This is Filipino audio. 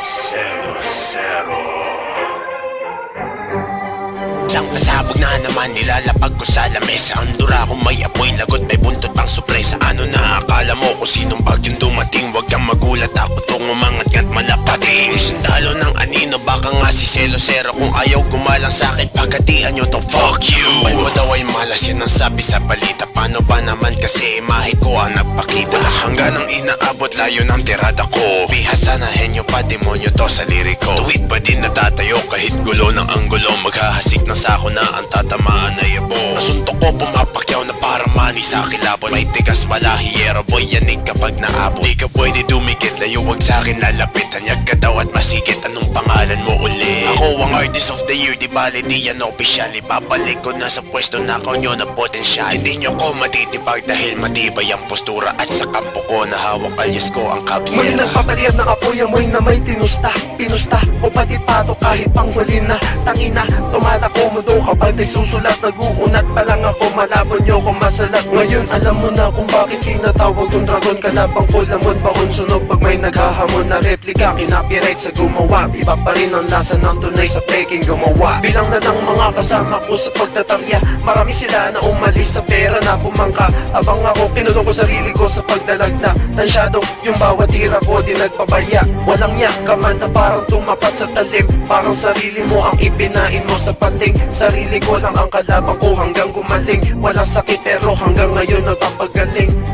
Isang pasabog na naman nilalapag ko sa lamesa. Ang dura may apoy lagot may buntot pang sorpresa Ano na akala mo kung sinong bagyong dumating. Huwag kang magulat ako tong umangat ngat malapating. Sundalo ng anino baka nga si Selo Zero Kung ayaw gumalang sa akin pagkatian nyo to. Fuck you! Kumpay mo daw ay malas yan ang sabi sa balita. Paano ba naman kasi imahe ko ang nagpakita. Hanggang ang inaabot layo ng tirada ko. Bihasa na henyo pa demonyo to sa liriko. Tuwid pa din natatayo kahit gulo ng anggulo Maghahasik ng sako na ang tatamaan ay yabo Nasuntok ko pumapakyaw mani sa kilabot May tigas malahiyero boy yanig kapag naabot. Di ka pwede dumikit layo wag sa akin lalapit Hanyag ka daw at masigit anong pangalan mo uli? Ako ang artist of the year di bali di yan official Ibabalik ko na sa pwesto na ako nyo na potensyal Hindi nyo ko matitibag dahil matibay ang postura At sa kampo ko. Na hawak alias ko ang Muli kabsira nagpapaliyab ng apoy amoy na may tinusta Pinusta. O pati pato kahit panghuli na Tangina, tumatakbo mo doon kapag may susulat Nag-uunat pa lang ako, malabon nyo kung masalat Ngayon alam mo na kung bakit kinatawag tong dragon. Kalabang ko lamon baon sunog. Pag may naghahamon na replika Kinapiright sa gumawa, iba pa rin ang lasa ng tunay sa peking gumawa. Bilang na ng mga kasama ko sa pagtatarya Marami sila na umalis sa pera na pumangka. Abang ako kinulong ko sarili ko sa paglalagda Tansyadong yung bawat tira ko di nagpabaya Walang yak ka man na parang tumapat sa talim. Parang sarili mo ang ipinain mo sa pating Sarili ko lang ang kalabang ko hanggang gumaling. Walang sakit pero hanggang ngayon nagpapagaling